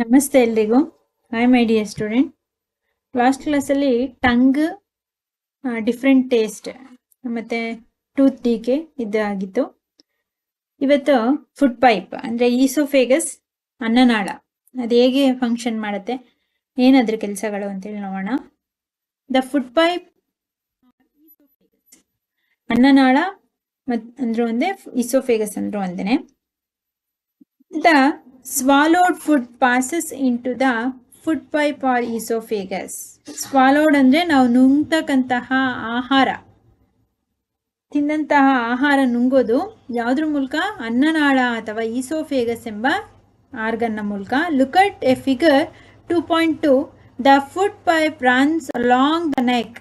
ನಮಸ್ತೆ ಎಲ್ರಿಗೂ. Hi my dear student last ಕ್ಲಾಸಲ್ಲಿ ಟಂಗ್ ಡಿಫ್ರೆಂಟ್ ಟೇಸ್ಟ್ ಮತ್ತು ಟೂತ್ ಡಿಕೆ ಇದಾಗಿತ್ತು. ಇವತ್ತು ಫುಡ್ ಪೈಪ್ ಅಂದರೆ ಈಸೋಫೇಗಸ್ ಅನ್ನನಾಳ. ಅದು ಹೇಗೆ ಫಂಕ್ಷನ್ ಮಾಡುತ್ತೆ? ಏನಾದ್ರ ಕೆಲಸಗಳು ಅಂತೇಳಿ ನೋಡೋಣ. ದ ಫುಡ್ ಪೈಪ್ ಅನ್ನನಾಳ ಮತ್ ಅಂದ್ರೂ ಒಂದೇ ಇಸೋಫೇಗಸ್ ಅಂದ್ರೂ ಒಂದೇನೆ. The swallowed food passes into the food pipe or oesophagus swallowed ಅಂದ್ರೆ ನಾವು ನುಂಗ್ತಕ್ಕಂತಹ ಆಹಾರ. ತಿಂದಂತಹ ಆಹಾರ ನುಂಗೋದು ಯಾವುದ್ರ ಮೂಲಕ? ಅನ್ನನಾಳ ಅಥವಾ ಈಸೋಫೇಗಸ್ ಎಂಬ ಆರ್ಗನ್ನ ಮೂಲಕ. Look at a figure two point to the food pipe runs along the neck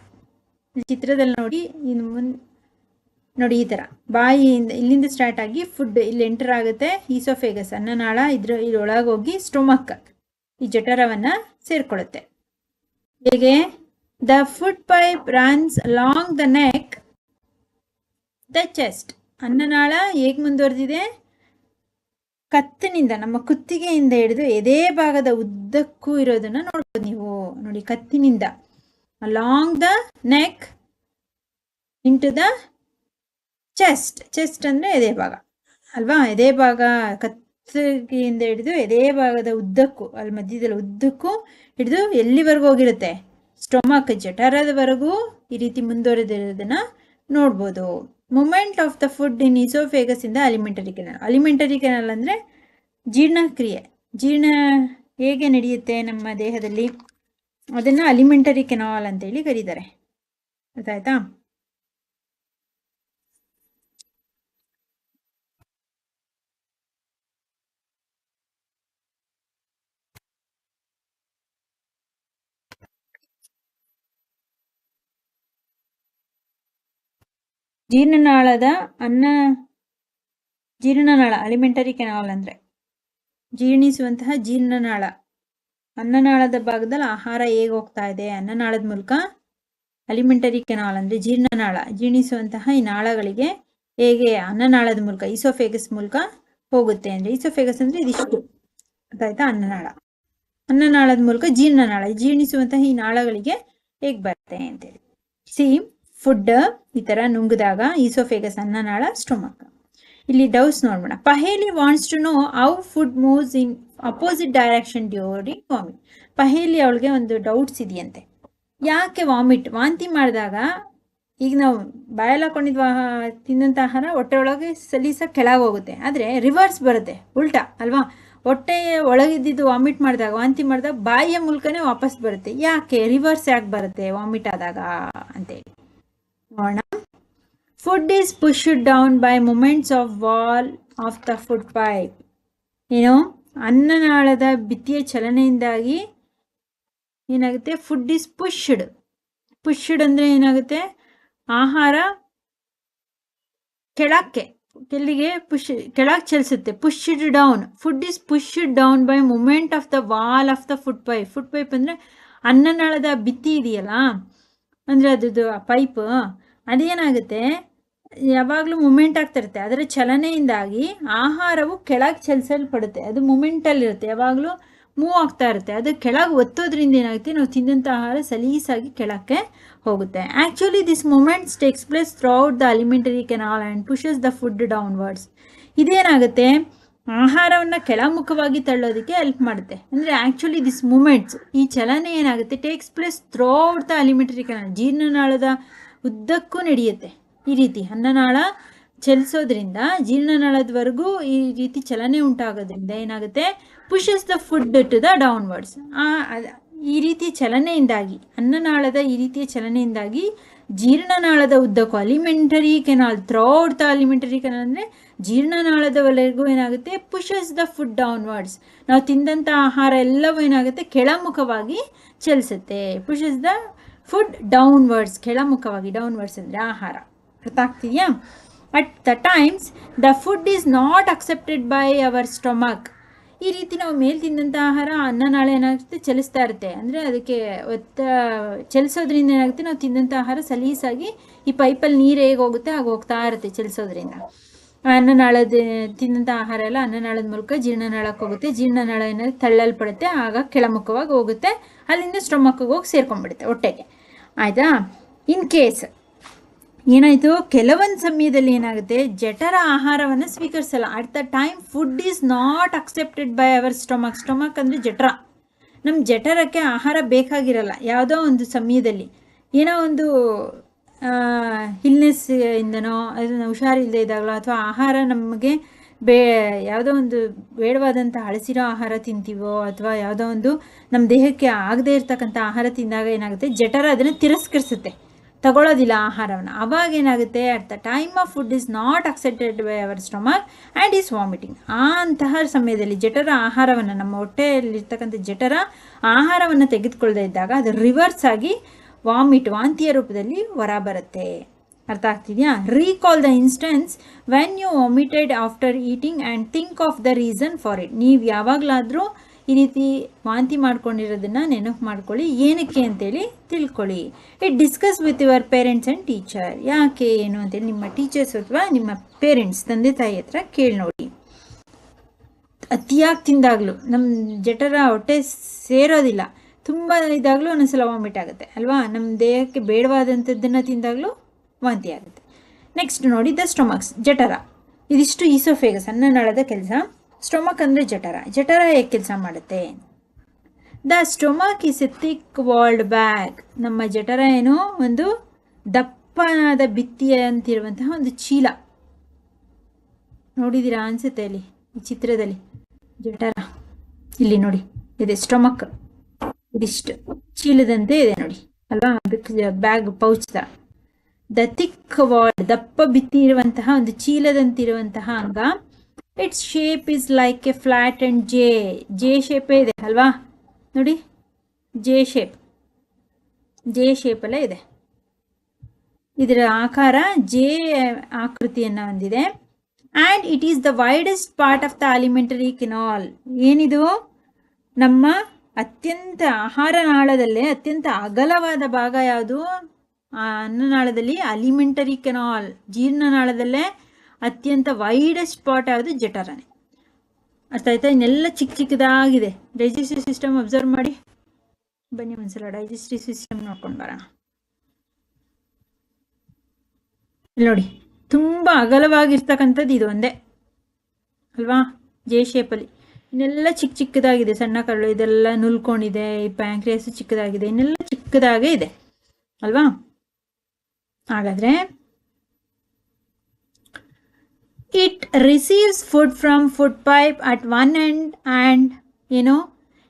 ಚಿತ್ರದಲ್ಲಿ ನೋಡಿ, ಇನ್ನು ನೋಡಿ, ಈ ಥರ ಬಾಯಿಯಿಂದ, ಇಲ್ಲಿಂದ ಸ್ಟಾರ್ಟ್ ಆಗಿ ಫುಡ್ ಇಲ್ಲಿ ಎಂಟರ್ ಆಗುತ್ತೆ ಈಸೋಫೇಗಸ್ ಅನ್ನನಾಳ ಇದ್ರ, ಇದ್ರೊಳಗೆ ಹೋಗಿ ಸ್ಟೊಮಕ್ ಈ ಜಠರವನ್ನು ಸೇರ್ಕೊಳ್ಳುತ್ತೆ ಹೇಗೆ? The food pipe runs long the neck the chest ಅನ್ನನಾಳ ಹೇಗೆ ಮುಂದುವರೆದಿದೆ? ಕತ್ತಿನಿಂದ, ನಮ್ಮ ಕುತ್ತಿಗೆಯಿಂದ ಹಿಡಿದು ಎದೇ ಭಾಗದ ಉದ್ದಕ್ಕೂ ಇರೋದನ್ನ ನೋಡ್ಬೋದು ನೀವು. ನೋಡಿ, ಕತ್ತಿನಿಂದ. Long the neck into the chest chest ಅಂದರೆ ಎದೆ ಭಾಗ. ಅಲ್ವಾ? ಎದೆ ಭಾಗ ಕತ್ತಿಗೆಯಿಂದ ಹಿಡಿದು ಎದೆ ಭಾಗದ ಉದ್ದಕ್ಕೂ, ಅಲ್ಲಿ ಮಧ್ಯದಲ್ಲಿ ಉದ್ದಕ್ಕೂ ಹಿಡಿದು ಎಲ್ಲಿವರೆಗೂ ಹೋಗಿರುತ್ತೆ? ಸ್ಟೊಮಕ್, ಜಠರದವರೆಗೂ ಈ ರೀತಿ ಮುಂದುವರೆದಿರೋದನ್ನು ನೋಡ್ಬೋದು. Movement of the food in oesophagus ಇಂದ ಅಲಿಮೆಂಟರಿ ಕೆನಲ್. ಅಲಿಮೆಂಟರಿ ಕೆನಲ್ ಅಂದರೆ ಜೀರ್ಣಕ್ರಿಯೆ. ಜೀರ್ಣ ಹೇಗೆ ನಡೆಯುತ್ತೆ ನಮ್ಮ ದೇಹದಲ್ಲಿ? ಅದನ್ನು ಅಲಿಮೆಂಟರಿ ಕೆನಾಲ್ ಅಂತೇಳಿ ಕರೀತಾರೆ. ಗೊತ್ತಾಯ್ತಾ ಜೀರ್ಣನಾಳದ ಅನ್ನ, ಜೀರ್ಣನಾಳ ಅಲಿಮೆಂಟರಿ ಕೆನಾಲ್ ಅಂದರೆ ಜೀರ್ಣಿಸುವಂತಹ ಜೀರ್ಣನಾಳ. ಅನ್ನನಾಳದ ಭಾಗದಲ್ಲಿ ಆಹಾರ ಹೇಗೆ ಹೋಗ್ತಾ ಇದೆ? ಅನ್ನನಾಳದ ಮೂಲಕ ಅಲಿಮೆಂಟರಿ ಕೆನಾಲ್ ಅಂದರೆ ಜೀರ್ಣನಾಳ. ಜೀರ್ಣಿಸುವಂತಹ ಈ ನಾಳಗಳಿಗೆ ಹೇಗೆ ಅನ್ನನಾಳದ ಮೂಲಕ ಇಸೋಫೇಗಸ್ ಮೂಲಕ ಹೋಗುತ್ತೆ ಅಂದರೆ ಇಸೋಫೇಗಸ್ ಅಂದರೆ ಇದಿಷ್ಟು. ಅನ್ನನಾಳ. ಅನ್ನನಾಳದ ಮೂಲಕ ಜೀರ್ಣನಾಳ, ಜೀರ್ಣಿಸುವಂತಹ ಈ ನಾಳಗಳಿಗೆ ಹೇಗೆ ಬರುತ್ತೆ ಅಂತೇಳಿ. ಸಿ ಫುಡ್ ಈ ಥರ ನುಂಗಿದಾಗ ಈಸೋಫೇಗಸ್ ಅನ್ನನಾಳ ಸ್ಟೊಮಕ್ ಇಲ್ಲಿ ಡೌಸ್ ನೋಡ್ಬೋಣ. Paheli wants to know how food moves in opposite direction during vomit Paheli ಅವಳಿಗೆ ಒಂದು ಡೌಟ್ಸ್ ಇದೆಯಂತೆ. ಯಾಕೆ ವಾಮಿಟ್ ವಾಂತಿ ಮಾಡಿದಾಗ ಈಗ ನಾವು ಬಾಯಲ್ಲಿ ಹಾಕೊಂಡಿದ್ವ ಆಹಾರ ಹೊಟ್ಟೆ ಒಳಗೆ ಸಲೀಸ ಕೆಳಗೆ ಹೋಗುತ್ತೆ ಆದರೆ ರಿವರ್ಸ್ ಬರುತ್ತೆ. ಉಲ್ಟಾ, ಅಲ್ವಾ? ಹೊಟ್ಟೆ ಒಳಗಿದ್ದಿದ್ದು ವಾಮಿಟ್ ಮಾಡಿದಾಗ, ವಾಂತಿ ಮಾಡಿದಾಗ ಬಾಯಿಯ ಮೂಲಕನೇ ವಾಪಸ್ ಬರುತ್ತೆ. ಯಾಕೆ? ರಿವರ್ಸ್ ಯಾಕೆ ಬರುತ್ತೆ ವಾಮಿಟ್ ಆದಾಗ ಅಂತೇಳಿ. Food is pushed down by movements of wall of the food pipe ಏನು ಅನ್ನನಾಳದ ಬಿತ್ತಿಯ ಚಲನೆಯಿಂದಾಗಿ ಏನಾಗುತ್ತೆ ಫುಡ್ ಈಸ್ ಪುಷ್ಡ್ ಪುಷ್ಡ್ ಅಂದರೆ ಏನಾಗುತ್ತೆ ಆಹಾರ ಕೆಳಕ್ಕೆ ಕೆಲ್ಲಿಗೆ ಪುಷ್ ಕೆಳಕ್ಕೆ ಚಲಿಸುತ್ತೆ pushed down food is pushed down by movement of the wall of the food pipe food pipe ಅಂದರೆ ಅನ್ನನಾಳದ ಬಿತ್ತಿ ಇದೆಯಲ್ಲ ಅಂದರೆ ಅದ್ರದ್ದು ಪೈಪ್ ಅದೇನಾಗುತ್ತೆ? ಯಾವಾಗಲೂ ಮೂಮೆಂಟ್ ಆಗ್ತಿರುತ್ತೆ ಅದರ ಚಲನೆಯಿಂದಾಗಿ ಆಹಾರವು ಕೆಳಗೆ ಚಲಿಸಲ್ಪಡುತ್ತೆ. ಅದು ಮೂಮೆಂಟಲ್ಲಿರುತ್ತೆ ಯಾವಾಗಲೂ ಮೂವ್ ಆಗ್ತಾ ಇರುತ್ತೆ. ಅದು ಕೆಳಗೆ ಒತ್ತೋದ್ರಿಂದ ಏನಾಗುತ್ತೆ? ನಾವು ತಿಂದಂಥ ಆಹಾರ ಸಲೀಸಾಗಿ ಕೆಳಕ್ಕೆ ಹೋಗುತ್ತೆ. Actually this movements takes place throughout the alimentary canal and pushes the food downwards ಇದೇನಾಗುತ್ತೆ? ಆಹಾರವನ್ನು ಕೆಳಮುಖವಾಗಿ ತಳ್ಳೋದಕ್ಕೆ ಹೆಲ್ಪ್ ಮಾಡುತ್ತೆ. ಅಂದರೆ ಆ್ಯಕ್ಚುಲಿ ದಿಸ್ ಮೂಮೆಂಟ್ಸ್ ಈ ಚಲನೆ ಏನಾಗುತ್ತೆ? Takes place throughout the alimentary canal ಜೀರ್ಣನಾಳದ ಉದ್ದಕ್ಕೂ ನಡೆಯುತ್ತೆ. ಈ ರೀತಿ ಅನ್ನನಾಳ ಚಲಿಸೋದ್ರಿಂದ ಜೀರ್ಣನಾಳದವರೆಗೂ ಈ ರೀತಿ ಚಲನೆ ಉಂಟಾಗೋದ್ರಿಂದ ಏನಾಗುತ್ತೆ? Pushes the food to the downwards ಈ ರೀತಿಯ ಚಲನೆಯಿಂದಾಗಿ, ಅನ್ನನಾಳದ ಈ ರೀತಿಯ ಚಲನೆಯಿಂದಾಗಿ ಜೀರ್ಣನಾಳದ ಉದ್ದಕ್ಕೂ alimentary canal throughout the alimentary canal ಅಂದರೆ ಜೀರ್ಣನಾಳದವರೆಗೂ ಏನಾಗುತ್ತೆ? ಪುಷಸ್ ದ ಫುಡ್ ಡೌನ್ವರ್ಡ್ಸ್ ನಾವು ತಿಂದಂಥ ಆಹಾರ ಎಲ್ಲವೂ ಏನಾಗುತ್ತೆ? ಕೆಳಮುಖವಾಗಿ ಚಲಿಸುತ್ತೆ. ಪುಷಸ್ ದ ಫುಡ್ ಡೌನ್ವರ್ಡ್ಸ್ ಕೆಳಮುಖವಾಗಿ ಡೌನ್ವರ್ಡ್ಸ್ ಅಂದರೆ ಆಹಾರ. ಅರ್ಥ ಆಗ್ತಿದೆಯಾ at the times the food is not accepted by our stomach ಈ ರೀತಿ ನಾವು ಮೇಲೆ ತಿಂದಂಥ ಆಹಾರ ಅನ್ನನಾಳ ಏನಾಗುತ್ತೆ? ಚಲಿಸ್ತಾ ಇರುತ್ತೆ. ಅಂದರೆ ಅದಕ್ಕೆ ಒತ್ತ, ಚಲಿಸೋದ್ರಿಂದ ಏನಾಗುತ್ತೆ? ನಾವು ತಿಂದಂಥ ಆಹಾರ ಸಲೀಸಾಗಿ ಈ ಪೈಪಲ್ಲಿ ನೀರು ಹೇಗೆ ಹೋಗುತ್ತೆ? ಹಾಗೆ ಹೋಗ್ತಾ ಇರುತ್ತೆ ಚಲಿಸೋದ್ರಿಂದ. ಅನ್ನನಾಳದ ತಿಂದಂಥ ಆಹಾರ ಎಲ್ಲ ಅನ್ನನಾಳದ ಮೂಲಕ ಜೀರ್ಣನಾಳಕ್ಕೆ ಹೋಗುತ್ತೆ. ಜೀರ್ಣನಾಳ ಏನಾದ್ರು ತಳ್ಳಲ್ಪಡುತ್ತೆ. ಆಗ ಕೆಳಮುಖವಾಗಿ ಹೋಗುತ್ತೆ. ಅಲ್ಲಿಂದ ಸ್ಟೊಮಕ್ಕಿಗೆ ಹೋಗಿ ಸೇರ್ಕೊಂಡ್ಬಿಡುತ್ತೆ ಹೊಟ್ಟೆಗೆ ಆಯಿತಾ? ಇನ್ ಕೇಸ್ ಏನಾಯಿತು? ಕೆಲವೊಂದು ಸಮಯದಲ್ಲಿ ಏನಾಗುತ್ತೆ? ಜಠರ ಆಹಾರವನ್ನು ಸ್ವೀಕರಿಸಲ್ಲ. At the time food is not accepted by our stomach stomach ಅಂದರೆ ಜಠರ. ನಮ್ಮ ಜಠರಕ್ಕೆ ಆಹಾರ ಬೇಕಾಗಿರಲ್ಲ. ಯಾವುದೋ ಒಂದು ಸಮಯದಲ್ಲಿ. ಏನೋ ಒಂದು ಇಲ್ನೆಸ್ ಇಂದನೋ, ಅದನ್ನು ಹುಷಾರಿಲ್ಲದೆ ಇದ್ದಾಗಲೋ, ಅಥವಾ ಆಹಾರ ನಮಗೆ ಬೇ, ಯಾವುದೋ ಒಂದು ಬೇಡವಾದಂಥ ಅಳಸಿರೋ ಆಹಾರ ತಿಂತೀವೋ ಅಥವಾ ಯಾವುದೋ ಒಂದು ನಮ್ಮ ದೇಹಕ್ಕೆ ಆಗದೇ ಇರ್ತಕ್ಕಂಥ ಆಹಾರ ತಿಂದಾಗ ಏನಾಗುತ್ತೆ? ಜಠರ ಅದನ್ನು ತಿರಸ್ಕರಿಸುತ್ತೆ. ತಗೊಳ್ಳೋದಿಲ್ಲ ಆಹಾರವನ್ನು. ಅವಾಗ ಏನಾಗುತ್ತೆ? At the time of food is not accepted by our stomach and is vomiting ಆ ಅಂತಹ ಸಮಯದಲ್ಲಿ ಜಠರ ಆಹಾರವನ್ನು, ನಮ್ಮ ಹೊಟ್ಟೆಯಲ್ಲಿರ್ತಕ್ಕಂಥ ಜಠರ ಆಹಾರವನ್ನು ತೆಗೆದುಕೊಳ್ಳದೇ ಇದ್ದಾಗ ಅದು ರಿವರ್ಸ್ ಆಗಿ ವಾಮಿಟ್ ವಾಂತಿಯ ರೂಪದಲ್ಲಿ ಹೊರ ಬರುತ್ತೆ ಅರ್ಥ ಆಗ್ತಿದೆಯಾ? Recall the instance when you vomited after eating and think of the reason for it ನೀವು ಯಾವಾಗಲಾದರೂ ಈ ರೀತಿ ವಾಂತಿ ಮಾಡ್ಕೊಂಡಿರೋದನ್ನು ನೆನಪು ಮಾಡ್ಕೊಳ್ಳಿ. ಏನಕ್ಕೆ ಅಂತೇಳಿ ತಿಳ್ಕೊಳ್ಳಿ. It discuss with your parents and teacher ಯಾಕೆ, ಏನು ಅಂತೇಳಿ ನಿಮ್ಮ ಟೀಚರ್ಸ್ ಅಥವಾ ನಿಮ್ಮ ಪೇರೆಂಟ್ಸ್ ತಂದೆ, ತಾಯಿ ಹತ್ರ ಕೇಳಿ ನೋಡಿ. ಅತಿಯಾಗಿ ತಿಂದಾಗಲೂ ನಮ್ಮ ಜಠರ ಹೊಟ್ಟೆ ಸೇರೋದಿಲ್ಲ. ತುಂಬ ಇದಾಗಲೂ ಒಂದೊಂದ್ಸಲ ವಾಮಿಟ್ ಆಗುತ್ತೆ, ಅಲ್ವಾ? ನಮ್ಮ ದೇಹಕ್ಕೆ ಬೇಡವಾದಂಥದ್ದನ್ನು ತಿಂದಾಗಲೂ ವಾಂತಿ ಆಗುತ್ತೆ. ನೆಕ್ಸ್ಟ್ ನೋಡಿ ದ ಸ್ಟೊಮಕ್ಸ್ ಜಠರ. ಇದಿಷ್ಟು ಈಸೋಫೇಗಸ್ ಅನ್ನನಾಳದ ಕೆಲಸ. ಸ್ಟೊಮಕ್ ಅಂದರೆ ಜಠರ. ಜಠರ ಹೇಗೆ ಕೆಲಸ ಮಾಡುತ್ತೆ? The stomach is a thick walled bag ನಮ್ಮ ಜಠರ ಏನು? ಒಂದು ದಪ್ಪನಾದ ಭಿತ್ತಿಯಂತಿರುವಂತಹ ಒಂದು ಚೀಲ. ನೋಡಿದ್ದೀರಾ ಅನ್ಸುತ್ತೆ ಅಲ್ಲಿ ಈ ಚಿತ್ರದಲ್ಲಿ. ಜಠರ. ಇಲ್ಲಿ ನೋಡಿ, ಇದೆ ಸ್ಟೊಮಕ್ ಇದಿಷ್ಟು. ಚೀಲದಂತೆ ಇದೆ ನೋಡಿ. ಅಲ್ವಾ? ಬ್ಯಾಗ್ ಪೌಚ್ ಥರ ದ ಥಿಕ್ ವಾಲ್ಡ್ ದಪ್ಪ ಬಿತ್ತಿರುವಂತಹ ಒಂದು ಚೀಲದಂತಿರುವಂತಹ ಅಂಗ. It's shape is like a flat and J J ಶೇಪೇ ಇದೆ ಅಲ್ವಾ? ನೋಡಿ. ಜೆ ಶೇಪ್ ಜೆ ಶೇಪಲ್ಲೇ ಇದೆ. ಇದರ ಆಕಾರ ಜೆ ಆಕೃತಿಯನ್ನು ಹೊಂದಿದೆ. And it is the widest part of the alimentary canal ಏನಿದು? ನಮ್ಮ ಅತ್ಯಂತ ಆಹಾರ ನಾಳದಲ್ಲೇ ಅತ್ಯಂತ ಅಗಲವಾದ ಭಾಗ ಯಾವುದು? ಅನ್ನನಾಳದಲ್ಲಿ ಅಲಿಮೆಂಟರಿ ಕೆನಾಲ್ ಜೀರ್ಣನಾಳದಲ್ಲೇ ಅತ್ಯಂತ ವೈಡೆಸ್ಟ್ ಸ್ಪಾಟ್ ಆಗೋದು ಜಠರನೇ. ಅರ್ಥ ಆಯ್ತಾ? ಇನ್ನೆಲ್ಲ ಚಿಕ್ಕ ಚಿಕ್ಕದಾಗಿದೆ. ಡೈಜೆಸ್ಟಿವ್ ಸಿಸ್ಟಮ್ ಅಬ್ಸರ್ವ್ ಮಾಡಿ. ಬನ್ನಿ ಒಂದ್ಸಲ ಡೈಜೆಸ್ಟಿವ್ ಸಿಸ್ಟಮ್ ನೋಡ್ಕೊಂಡು ಬರೋಣ. ನೋಡಿ, ತುಂಬ ಅಗಲವಾಗಿರ್ತಕ್ಕಂಥದ್ದು ಇದು ಒಂದೇ. ಅಲ್ವಾ? ಜೆ ಶೇಪಲ್ಲಿ ಇನ್ನೆಲ್ಲ ಚಿಕ್ಕ ಚಿಕ್ಕದಾಗಿದೆ. ಸಣ್ಣ ಕರಳು, ಇದೆಲ್ಲ ನುಲ್ಕೊಂಡಿದೆ. ಈ ಪ್ಯಾಂಕ್ರಿಯಸ್ ಚಿಕ್ಕದಾಗಿದೆ. ಇನ್ನೆಲ್ಲ ಚಿಕ್ಕದಾಗೇ ಇದೆ. ಅಲ್ವಾ? ಹಾಗಾದರೆ it receives food from food pipe at one end and ಏನು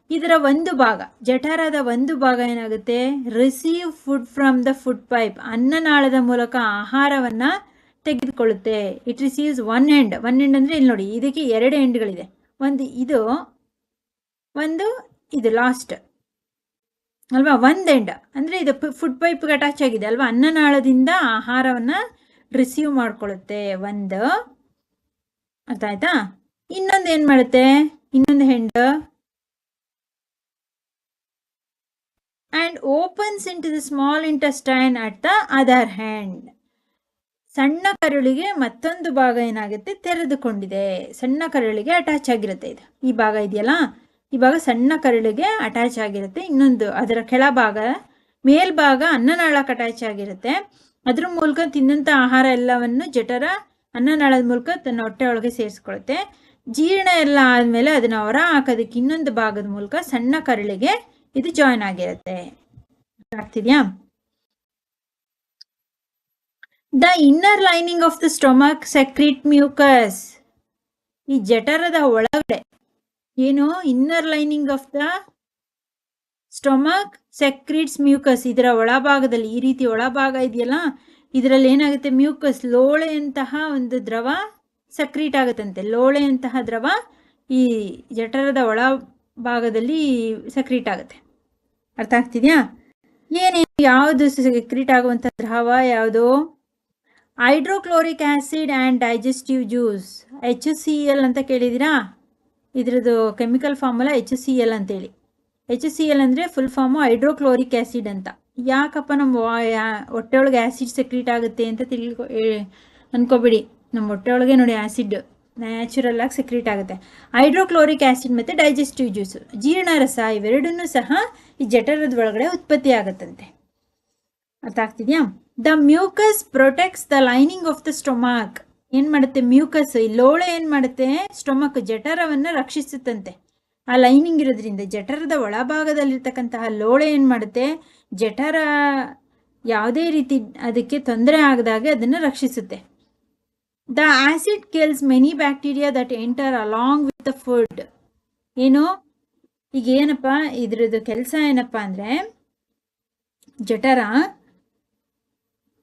ಇದರ ಒಂದು ಭಾಗ, ಜಠರದ ಒಂದು ಭಾಗ ಏನಾಗುತ್ತೆ? Receive food from the food pipe ಅನ್ನನಾಳದ ಮೂಲಕ ಆಹಾರವನ್ನು ತೆಗೆದುಕೊಳ್ಳುತ್ತೆ. It receives one end one end ಅಂದರೆ ಇಲ್ಲಿ ನೋಡಿ, ಇದಕ್ಕೆ ಎರಡು ಎಂಡ್ಗಳಿದೆ ಒಂದು ಇದು ಒಂದು ಇದು ಲಾಸ್ಟ್ ಅಲ್ವಾ? ಒಂದು ಎಂಡ್ ಅಂದರೆ ಇದು ಫುಡ್ ಪೈಪ್ಗೆ ಅಟ್ಯಾಚ್ ಆಗಿದೆ ಅಲ್ವಾ? ಅನ್ನನಾಳದಿಂದ ಆಹಾರವನ್ನು ರಿಸೀವ್ ಮಾಡ್ಕೊಳ್ಳುತ್ತೆ. ಒಂದು. ಅರ್ಥ ಆಯ್ತಾ? ಇನ್ನೊಂದು ಏನು ಮಾಡುತ್ತೆ? ಇನ್ನೊಂದು end and opens into the small intestine at the other hand ಸಣ್ಣ ಕರುಳಿಗೆ ಮತ್ತೊಂದು ಭಾಗ ಏನಾಗುತ್ತೆ? ತೆರೆದುಕೊಂಡಿದೆ. ಸಣ್ಣ ಕರುಳಿಗೆ ಅಟ್ಯಾಚ್ ಆಗಿರುತ್ತೆ ಇದು. ಈ ಭಾಗ ಇದೆಯಲ್ಲ? ಭಾಗ ಸಣ್ಣ ಕರುಳಿಗೆ ಅಟ್ಯಾಚ್ ಆಗಿರುತ್ತೆ. ಇನ್ನೊಂದು ಅದರ ಕೆಳಭಾಗ, ಮೇಲ್ಭಾಗ ಅನ್ನನಾಳಕ್ಕೆ ಅಟ್ಯಾಚ್ ಆಗಿರುತ್ತೆ. ಅದ್ರ ಮೂಲಕ ತಿನ್ನಂಥ ಆಹಾರ ಎಲ್ಲವನ್ನು ಜಠರ ಅನ್ನನಾಳದ ಮೂಲಕ ತನ್ನ ಹೊಟ್ಟೆ ಒಳಗೆ ಸೇರಿಸ್ಕೊಳುತ್ತೆ. ಜೀರ್ಣ ಎಲ್ಲ ಆದಮೇಲೆ ಅದನ್ನು ಹೊರ ಹಾಕೋದಕ್ಕೆ ಇನ್ನೊಂದು ಭಾಗದ ಮೂಲಕ ಸಣ್ಣ ಕರುಳಿಗೆ ಇದು ಜಾಯಿನ್ ಆಗಿರುತ್ತೆ. ಆಗ್ತಿದ್ಯಾ? The inner lining of the stomach secrete mucus ಈ ಜಠರದ ಒಳಗಡೆ ಏನು inner lining of the stomach secretes mucus ಇದರ ಒಳಭಾಗದಲ್ಲಿ, ಈ ರೀತಿ ಒಳಭಾಗ ಇದೆಯಲ್ಲ, ಇದರಲ್ಲಿ ಏನಾಗುತ್ತೆ? ಮ್ಯೂಕಸ್ ಲೋಳೆಯಂತಹ ಒಂದು ದ್ರವ ಸಕ್ರೀಟ್ ಆಗುತ್ತಂತೆ. ಲೋಳೆಯಂತಹ ದ್ರವ ಈ ಜಠರದ ಒಳ ಭಾಗದಲ್ಲಿ ಸಕ್ರೀಟ್ ಆಗುತ್ತೆ. ಅರ್ಥ ಆಗ್ತಿದೆಯಾ? ಏನೇನು ಯಾವುದು ಸಕ್ರೀಟ್ ಆಗುವಂಥ ದ್ರವ, ಯಾವುದು? Hydrochloric acid and digestive juice H C L ಅಂತ ಕೇಳಿದ್ದೀರಾ? ಇದ್ರದ್ದು chemical formula H C L ಅಂತೇಳಿ. ಎಚ್ ಸಿ ಎಲ್ ಅಂದರೆ ಫುಲ್ ಫಾರ್ಮು ಹೈಡ್ರೋಕ್ಲೋರಿಕ್ ಆ್ಯಸಿಡ್ ಅಂತ. ಯಾಕಪ್ಪ ನಮ್ಮ ಹೊಟ್ಟೆ ಒಳಗೆ ಆ್ಯಸಿಡ್ ಸೆಕ್ರೀಟ್ ಆಗುತ್ತೆ ಅಂತ ತಿಳ್ಕೊ ಅನ್ಕೋಬಿಡಿ. ನಮ್ಮ ಹೊಟ್ಟೆಯೊಳಗೆ ನೋಡಿ ಆ್ಯಸಿಡ್ ನ್ಯಾಚುರಲ್ ಆಗಿ ಸೆಕ್ರೀಟ್ ಆಗುತ್ತೆ. ಹೈಡ್ರೋಕ್ಲೋರಿಕ್ ಆ್ಯಸಿಡ್ ಮತ್ತು ಡೈಜೆಸ್ಟಿವ್ ಜ್ಯೂಸು ಜೀರ್ಣರಸ ಇವೆರಡೂ ಸಹ ಈ ಜಠರದ ಒಳಗಡೆ ಉತ್ಪತ್ತಿ ಆಗುತ್ತಂತೆ. ಅರ್ಥ ಆಗ್ತಿದ್ಯಾ? The mucus protects the lining of the stomach ಏನು ಮಾಡುತ್ತೆ? ಮ್ಯೂಕಸ್ ಈ ಲೋಳೆ ಏನು ಮಾಡುತ್ತೆ? ಸ್ಟೊಮಕ್ ಜಠರವನ್ನು ರಕ್ಷಿಸುತ್ತಂತೆ. ಆ ಲೈನಿಂಗ್ ಇರೋದ್ರಿಂದ ಜಠರದ ಒಳಭಾಗದಲ್ಲಿರ್ತಕ್ಕಂತಹ ಲೋಳೆ ಏನು ಮಾಡುತ್ತೆ? ಜಠರ ಯಾವುದೇ ರೀತಿ ಅದಕ್ಕೆ ತೊಂದರೆ ಆಗದಾಗೆ ಅದನ್ನು ರಕ್ಷಿಸುತ್ತೆ. The acid kills many bacteria that enter along with the food ಏನು? ಈಗ ಏನಪ್ಪ? ಇದ್ರದ್ದು ಕೆಲಸ ಏನಪ್ಪ ಅಂದರೆ, ಜಠರ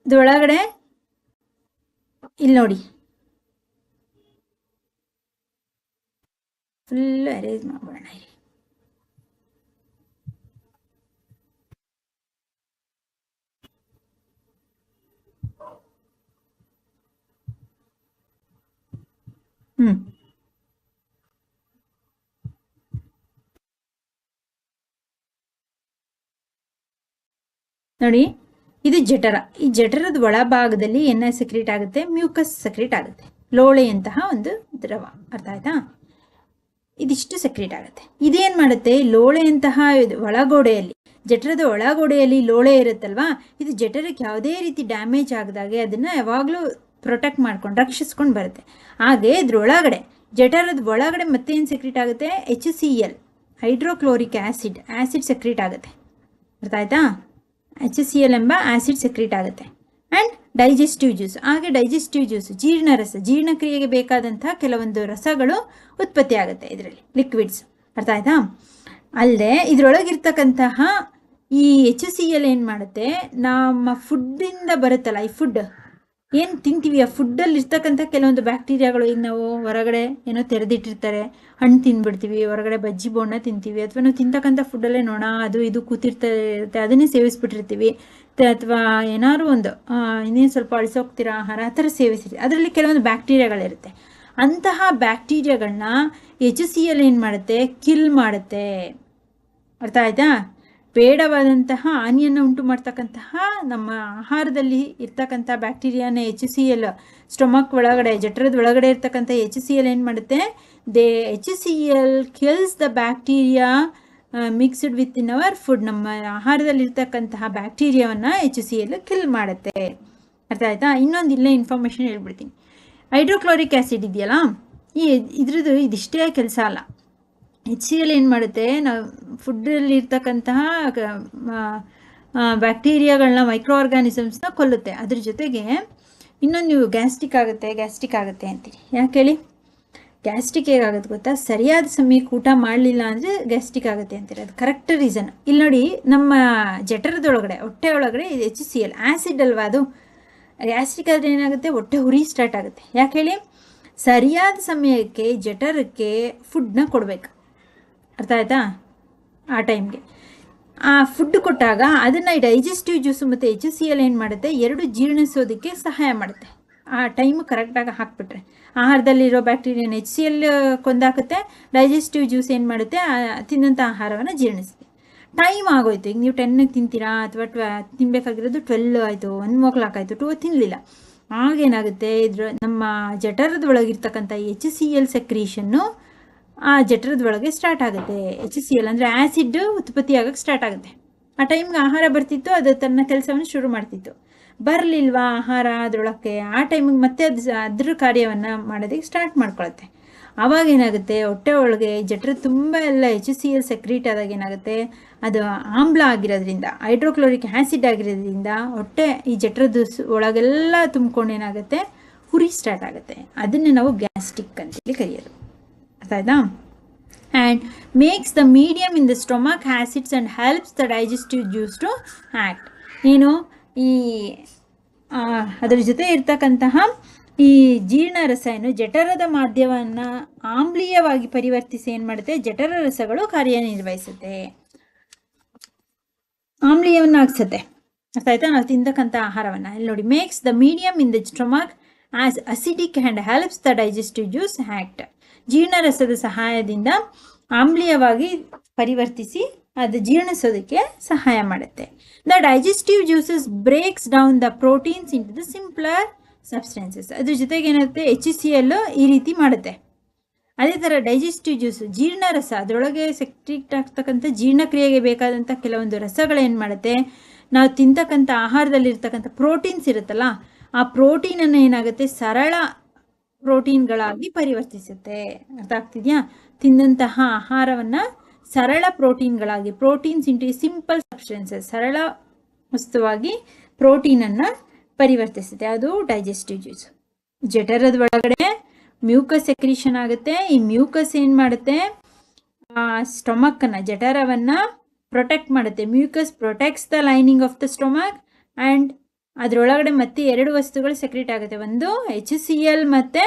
ಒಳಗಡೆ ಇಲ್ಲಿ ನೋಡಿ. ಫುಲ್ ಅರೇಂಜ್ ಮಾಡೋಣ ಹ್ಮ್ ನೋಡಿ, ಇದು ಜಠರ. ಈ ಜಠರದ ಒಳಭಾಗದಲ್ಲಿ ಎಣ್ಣೆ ಸೆಕ್ರೇಟ್ ಆಗುತ್ತೆ ಮ್ಯೂಕಸ್ ಸೆಕ್ರೇಟ್ ಆಗುತ್ತೆ. ಲೋಳೆಯಂತಹ ಒಂದು ದ್ರವ. ಅರ್ಥ ಆಯ್ತಾ? ಇದಿಷ್ಟು ಸೆಕ್ರೇಟ್ ಆಗುತ್ತೆ. ಇದೇನು ಮಾಡುತ್ತೆ? ಲೋಳೆಯಂತಹ ಒಳಗೋಡೆಯಲ್ಲಿ, ಜಠರದ ಒಳಗೋಡೆಯಲ್ಲಿ ಲೋಳೆ ಇರುತ್ತಲ್ವಾ? ಇದು ಜಠರಕ್ಕೆ ಯಾವುದೇ ರೀತಿ ಡ್ಯಾಮೇಜ್ ಆಗದಾಗೆ ಅದನ್ನು ಯಾವಾಗಲೂ ಪ್ರೊಟೆಕ್ಟ್ ಮಾಡ್ಕೊಂಡು ರಕ್ಷಿಸ್ಕೊಂಡು ಬರುತ್ತೆ. ಹಾಗೆ ಇದ್ರೊಳಗಡೆ, ಜಠರದ ಒಳಗಡೆ ಮತ್ತೇನು ಸೆಕ್ರೇಟ್ ಆಗುತ್ತೆ? H C L hydrochloric acid acid secrete ಆಗುತ್ತೆ. ಅರ್ಥ ಆಯ್ತಾ ಎಚ್ ಸಿ ಎಲ್ ಎಂಬ ಆ್ಯಸಿಡ್ ಸೆಕ್ರೇಟ್ ಆಗುತ್ತೆ. ಆ್ಯಂಡ್ ಡೈಜೆಸ್ಟಿವ್ ಜ್ಯೂಸ್ ಹಾಗೆ ಡೈಜೆಸ್ಟಿವ್ ಜ್ಯೂಸ್ ಜೀರ್ಣರಸ ಜೀರ್ಣಕ್ರಿಯೆಗೆ ಬೇಕಾದಂತಹ ಕೆಲವೊಂದು ರಸಗಳು ಉತ್ಪತ್ತಿ ಆಗುತ್ತೆ ಇದರಲ್ಲಿ. ಲಿಕ್ವಿಡ್ಸ್ ಅರ್ಥ ಆಯ್ತಾ? ಅಲ್ಲದೆ ಇದರೊಳಗಿರ್ತಕ್ಕಂತಹ ಈ ಎಚ್ ಸಿ ಎಲ್ ಏನು ಮಾಡುತ್ತೆ? ನಮ್ಮ ಫುಡ್ಡಿಂದ ಬರುತ್ತಲ್ಲ, ಈ ಫುಡ್ ಏನು ತಿಂತೀವಿ ಆ ಫುಡ್ಡಲ್ಲಿ ಇರ್ತಕ್ಕಂಥ ಕೆಲವೊಂದು ಬ್ಯಾಕ್ಟೀರಿಯಾಗಳು ಈಗ ನಾವು ಹೊರಗಡೆ ಏನೋ ತೆರೆದಿಟ್ಟಿರ್ತಾರೆ, ಹಣ್ಣು ತಿನ್ಬಿಡ್ತೀವಿ, ಹೊರಗಡೆ ಬಜ್ಜಿ ಬೋಂಡ ತಿಂತೀವಿ, ಅಥವಾ ನಾವು ತಿಂತಕ್ಕಂಥ ಫುಡ್ಡಲ್ಲೇ ನೋಣ ಅದು ಇದು ಕೂತಿರ್ತಿರುತ್ತೆ ಅದನ್ನೇ ಸೇವಿಸ್ಬಿಟ್ಟಿರ್ತೀವಿ. ಅಥವಾ ಏನಾದ್ರು ಒಂದು ಇನ್ನೇನು ಸ್ವಲ್ಪ ಅಳಿಸೋಗ್ತಿರೋ ಆಹಾರ, ಆ ಥರ ಸೇವಿಸಿರ್ತೀವಿ ಅದರಲ್ಲಿ ಕೆಲವೊಂದು ಬ್ಯಾಕ್ಟೀರಿಯಾಗಳಿರುತ್ತೆ ಅಂತಹ ಬ್ಯಾಕ್ಟೀರಿಯಾಗಳನ್ನ ಎಚ್ ಸಿ ಏನು ಮಾಡುತ್ತೆ? ಕಿಲ್ ಮಾಡುತ್ತೆ. ಅರ್ಥ ಆಯ್ತಾ? ಬೇಡವಾದಂತಹ ಹಾನಿಯನ್ನು ಉಂಟು ಮಾಡ್ತಕ್ಕಂತಹ ನಮ್ಮ ಆಹಾರದಲ್ಲಿ ಇರ್ತಕ್ಕಂಥ ಬ್ಯಾಕ್ಟೀರಿಯಾನ ಎಚ್ ಸಿ ಎಲ್ ಸ್ಟೊಮಕ್ ಒಳಗಡೆ, ಜಠರದ ಒಳಗಡೆ ಇರ್ತಕ್ಕಂಥ ಎಚ್ ಸಿ ಎಲ್ ಏನು ಮಾಡುತ್ತೆ? The H C L kills the bacteria mixed with in our food ನಮ್ಮ ಆಹಾರದಲ್ಲಿರ್ತಕ್ಕಂತಹ ಬ್ಯಾಕ್ಟೀರಿಯಾವನ್ನು ಎಚ್ ಸಿ ಎಲ್ ಕಿಲ್ ಮಾಡುತ್ತೆ. ಅರ್ಥ ಆಯ್ತಾ? ಇನ್ನೊಂದು ಇಲ್ಲೇ ಇನ್ಫಾರ್ಮೇಷನ್ ಹೇಳ್ಬಿಡ್ತೀನಿ. ಹೈಡ್ರೋಕ್ಲೋರಿಕ್ ಆ್ಯಸಿಡ್ ಇದೆಯಲ್ಲ? ಈ ಇದ್ರದ್ದು ಇದಿಷ್ಟೇ ಕೆಲಸ ಅಲ್ಲ. ಎಚ್ ಸಿ ಎಲ್ ಏನು ಮಾಡುತ್ತೆ? ನಾವು ಫುಡ್ಡಲ್ಲಿ ಇರ್ತಕ್ಕಂತಹ ಬ್ಯಾಕ್ಟೀರಿಯಾಗಳನ್ನ ಮೈಕ್ರೋ ಆರ್ಗಾನಿಸಮ್ಸ್ನ ಕೊಲ್ಲುತ್ತೆ. ಅದ್ರ ಜೊತೆಗೆ ಇನ್ನೊಂದು ನೀವು ಗ್ಯಾಸ್ಟಿಕ್ ಆಗುತ್ತೆ ಗ್ಯಾಸ್ಟಿಕ್ ಆಗುತ್ತೆ ಅಂತೀರಿ. ಯಾಕೆ ಹೇಳಿ? ಗ್ಯಾಸ್ಟಿಕ್ ಹೇಗಾಗುತ್ತೆ ಗೊತ್ತಾ? ಸರಿಯಾದ ಸಮಯಕ್ಕೆ ಊಟ ಮಾಡಲಿಲ್ಲ ಅಂದರೆ ಗ್ಯಾಸ್ಟಿಕ್ ಆಗುತ್ತೆ ಅಂತೀರಿ. ಅದು ಕರೆಕ್ಟ್ ರೀಸನ್ ಇಲ್ಲಿ ನೋಡಿ, ನಮ್ಮ ಜಠರದೊಳಗಡೆ ಹೊಟ್ಟೆ ಒಳಗಡೆ ಇದು ಎಚ್ ಸಿ ಎಲ್ ಆ್ಯಸಿಡ್ ಅಲ್ವಾ ಅದು? ಗ್ಯಾಸ್ಟಿಕ್ ಆದರೆ ಏನಾಗುತ್ತೆ? ಹೊಟ್ಟೆ ಹುರಿ ಸ್ಟಾರ್ಟ್ ಆಗುತ್ತೆ. ಯಾಕೆ ಹೇಳಿ? ಸರಿಯಾದ ಸಮಯಕ್ಕೆ, ಜಠರಕ್ಕೆ ಫುಡ್ನ ಕೊಡಬೇಕು. ಅರ್ಥ ಆಯ್ತಾ? ಆ ಟೈಮ್ಗೆ. ಆ ಫುಡ್ ಕೊಟ್ಟಾಗ ಅದನ್ನು ಡೈಜೆಸ್ಟಿವ್ ಜ್ಯೂಸು ಮತ್ತು ಎಚ್ ಸಿ ಎಲ್ ಏನು ಮಾಡುತ್ತೆ? ಎರಡು ಜೀರ್ಣಿಸೋದಕ್ಕೆ ಸಹಾಯ ಮಾಡುತ್ತೆ. ಆ ಟೈಮ್ ಕರೆಕ್ಟಾಗಿ ಹಾಕ್ಬಿಟ್ರೆ. ಆಹಾರದಲ್ಲಿರೋ ಬ್ಯಾಕ್ಟೀರಿಯನ್ ಎಚ್ ಸಿ ಎಲ್ ಕೊಂದಾಕುತ್ತೆ. ಡೈಜೆಸ್ಟಿವ್ ಜ್ಯೂಸ್ ಏನು ಮಾಡುತ್ತೆ? ತಿಂದಂಥ ಆಹಾರವನ್ನು ಜೀರ್ಣಿಸುತ್ತೆ. ಟೈಮ್ ಆಗೋಯ್ತು. ಈಗ ನೀವು ಟೆನ್ನಿಗೆ ತಿಂತೀರಾ? ಅಥವಾ ಟ್ವ ತಿನ್ನಬೇಕಾಗಿರೋದು ಟ್ವೆಲ್ ಆಯಿತು. ಒನ್ ಓ ಕ್ಲಾಕ್ ಆಯಿತು ಟೂ ತಿನ್ನಲಿಲ್ಲ ಆಗೇನಾಗುತ್ತೆ ಇದ್ರ ನಮ್ಮ ಜಠರದೊಳಗಿರ್ತಕ್ಕಂಥ ಎಚ್ ಸಿ ಎಲ್ ಸೆಕ್ರೀಷನ್ನು ಆ ಜಠರದ ಒಳಗೆ ಸ್ಟಾರ್ಟ್ ಆಗುತ್ತೆ. ಎಚ್ ಸಿ ಎಲ್ ಅಂದರೆ ಆ್ಯಸಿಡ್ ಉತ್ಪತ್ತಿ ಆಗೋಕ್ಕೆ ಸ್ಟಾರ್ಟ್ ಆಗುತ್ತೆ. ಆ ಟೈಮ್ಗೆ ಆಹಾರ ಬರ್ತಿತ್ತು, ಅದು ತನ್ನ ಕೆಲಸವನ್ನು ಶುರು ಮಾಡ್ತಿತ್ತು. ಬರಲಿಲ್ವಾ ಆಹಾರ ಅದರೊಳಕ್ಕೆ? ಆ ಟೈಮಿಗೆ ಮತ್ತೆ ಅದು ಅದ್ರ ಕಾರ್ಯವನ್ನು ಮಾಡೋದಕ್ಕೆ ಸ್ಟಾರ್ಟ್ ಮಾಡ್ಕೊಳತ್ತೆ. ಆವಾಗ ಏನಾಗುತ್ತೆ? ಹೊಟ್ಟೆ ಒಳಗೆ ಜಠರ ತುಂಬ ಎಲ್ಲ ಎಚ್ ಸಿ ಎಲ್ ಸೆಕ್ರೀಟ್ ಆದಾಗ ಏನಾಗುತ್ತೆ? ಅದು ಆಮ್ಲ ಆಗಿರೋದ್ರಿಂದ ಹೈಡ್ರೋಕ್ಲೋರಿಕ್ ಆ್ಯಸಿಡ್ ಆಗಿರೋದ್ರಿಂದ ಹೊಟ್ಟೆ ಈ ಜಠರದ ಒಳಗೆಲ್ಲ ತುಂಬ್ಕೊಂಡು ಏನಾಗುತ್ತೆ? ಹುರಿ ಸ್ಟಾರ್ಟ್ ಆಗುತ್ತೆ. ಅದನ್ನೇ ನಾವು ಗ್ಯಾಸ್ಟಿಕ್ ಅಂತೇಳಿ ಕರೆಯೋದು. ಆಯ್ತಾ and makes the medium in the stomach acids and helps the digestive juice to act ಏನು? ಈ ಅದರ ಜೊತೆ ಇರ್ತಕ್ಕಂತಹ ಈ ಜೀರ್ಣ ಏನು ಜಠರದ ಮಾಧ್ಯಮವನ್ನು ಆಮ್ಲೀಯವಾಗಿ ಪರಿವರ್ತಿಸಿ ಏನು ಮಾಡುತ್ತೆ? ಜಠರ ರಸಗಳು ಕಾರ್ಯನಿರ್ವಹಿಸುತ್ತೆ. ಆಮ್ಲೀಯವನ್ನು ಆಗಿಸುತ್ತೆ ಅರ್ಥ ಆಯ್ತಾ ನಾವು ತಿಂತಕ್ಕಂಥ ಆಹಾರವನ್ನು. ಇಲ್ಲಿ ನೋಡಿ makes the medium in the stomach as acidic and helps the digestive juice act ಜೀರ್ಣರಸದ ಸಹಾಯದಿಂದ ಆಮ್ಲೀಯವಾಗಿ ಪರಿವರ್ತಿಸಿ ಅದು ಜೀರ್ಣಿಸೋದಕ್ಕೆ ಸಹಾಯ ಮಾಡುತ್ತೆ. The digestive juices breaks down the proteins into the simpler substances ಅದ್ರ ಜೊತೆಗೆ ಏನಾಗುತ್ತೆ? ಎಚ್ ಸಿ ಎಲ್ ಈ ರೀತಿ ಮಾಡುತ್ತೆ. ಅದೇ ಥರ ಡೈಜೆಸ್ಟಿವ್ ಜ್ಯೂಸ್ ಜೀರ್ಣರಸ, ಅದರೊಳಗೆ ಸೆಕ್ಟ್ರಿಕ್ಟ್ ಆಗ್ತಕ್ಕಂಥ ಜೀರ್ಣಕ್ರಿಯೆಗೆ ಬೇಕಾದಂಥ ಕೆಲವೊಂದು ರಸಗಳೇನು ಮಾಡುತ್ತೆ? ನಾವು ತಿಂತಕ್ಕಂಥ ಆಹಾರದಲ್ಲಿರ್ತಕ್ಕಂಥ ಪ್ರೋಟೀನ್ಸ್ ಇರುತ್ತಲ್ಲ, ಆ ಪ್ರೋಟೀನನ್ನು ಏನಾಗುತ್ತೆ? ಸರಳ ಪ್ರೋಟೀನ್ಗಳಾಗಿ ಪರಿವರ್ತಿಸುತ್ತೆ. ಅರ್ಥ ಆಗ್ತಿದ್ಯಾ? ತಿಂದಂತಹ ಆಹಾರವನ್ನು ಸರಳ ಪ್ರೋಟೀನ್ಗಳಾಗಿ, ಪ್ರೋಟೀನ್ಸ್ ಇಂಟು ಸಿಂಪಲ್ ಸಬ್ಸ್ಟೆನ್ಸಸ್ ಸರಳ ವಸ್ತುವಾಗಿ ಪ್ರೋಟೀನನ್ನು ಪರಿವರ್ತಿಸುತ್ತೆ. ಅದು ಡೈಜೆಸ್ಟಿವ್ ಜ್ಯೂಸ್ ಜಠರದ ಒಳಗಡೆ ಮ್ಯೂಕಸ್ ಸೆಕ್ರೀಷನ್ ಆಗುತ್ತೆ. ಈ ಮ್ಯೂಕಸ್ ಏನು ಮಾಡುತ್ತೆ? ಸ್ಟೊಮಕ್ಕನ್ನು ಜಠರವನ್ನು ಪ್ರೊಟೆಕ್ಟ್ ಮಾಡುತ್ತೆ. Mucus protects the lining of the stomach and ಅದರೊಳಗಡೆ ಮತ್ತೆ ಎರಡು ವಸ್ತುಗಳು ಸೆಕ್ರೆಟ್ ಆಗುತ್ತೆ. ಒಂದು ಎಚ್ ಸಿ ಎಲ್ ಮತ್ತು